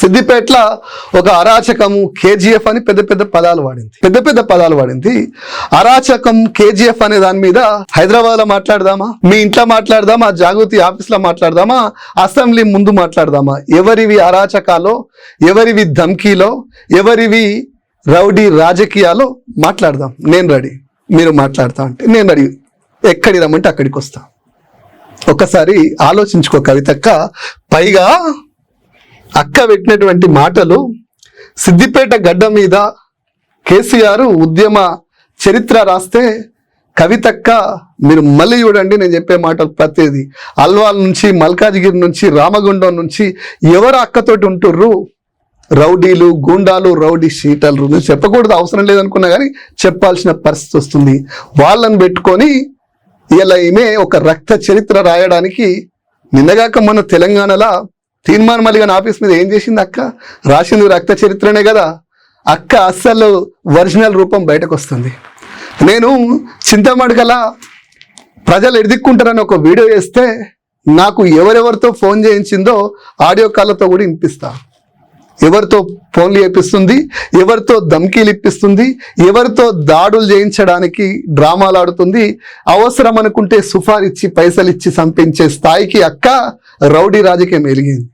సిద్దిపేటలో ఒక అరాచకము కేజీఎఫ్ అని పెద్ద పెద్ద పదాలు వాడింది. పెద్ద పెద్ద పదాలు వాడింది. అరాచకం కేజీఎఫ్ అనే దాని మీద హైదరాబాద్లో మాట్లాడదామా? మీ ఇంట్లో మాట్లాడదామా? జాగృతి ఆఫీస్లో మాట్లాడదామా? అసెంబ్లీ ముందు మాట్లాడదామా? ఎవరివి అరాచకాలో? ఎవరివి ధమ్కీలో? ఎవరివి రౌడీ రాజకీయాలో? మాట్లాడదాం. నేను రెడీ. మీరు మాట్లాడతా అంటే నేను రెడీ. ఎక్కడి రమ్మంటే అక్కడికి వస్తా. ఒక్కసారి ఆలోచించుకో కవితక్క. పైగా అక్క పెట్టినటువంటి మాటలు సిద్దిపేట గడ్డ మీద కేసీఆర్ ఉద్యమ చరిత్ర రాస్తే కవితక్క మీరు మళ్ళీ చూడండి నేను చెప్పే మాటలు ప్రతిదీ. అల్వాల్ నుంచి మల్కాజ్గిరి నుంచి రామగుండం నుంచి ఎవరు అక్కతోటి ఉంటుర్రు? రౌడీలు గూండాలు రౌడీ షీటలు నేను చెప్పకూడదు అవసరం లేదనుకున్నా కానీ చెప్పాల్సిన పరిస్థితి వస్తుంది. వాళ్ళని పెట్టుకొని ఇలా ఈమె ఒక రక్త చరిత్ర రాయడానికి నిన్నగాక మన తెలంగాణలో తీర్మానం మళ్ళీ ఆఫీస్ మీద ఏం చేసింది అక్క? రాసింది రక్త చరిత్రనే కదా. అక్క అస్సలు ఒరిజినల్ రూపం బయటకు వస్తుంది నేను చింతమడకల ప్రజలు ఎదిక్కుంటారని ఒక వీడియో వేస్తే నాకు ఎవరెవరితో ఫోన్ చేయించిందో ఆడియో కాళ్ళతో కూడా వినిపిస్తా. ఎవరితో ఫోన్లు చేపిస్తుంది ఎవరితో ధమ్కీలు ఇప్పిస్తుంది ఎవరితో దాడులు చేయించడానికి డ్రామాలు ఆడుతుంది అవసరం అనుకుంటే సుఫార్ ఇచ్చి పైసలు ఇచ్చి సంపించే స్థాయికి అక్క రౌడీ రాజకీయం ఎలిగింది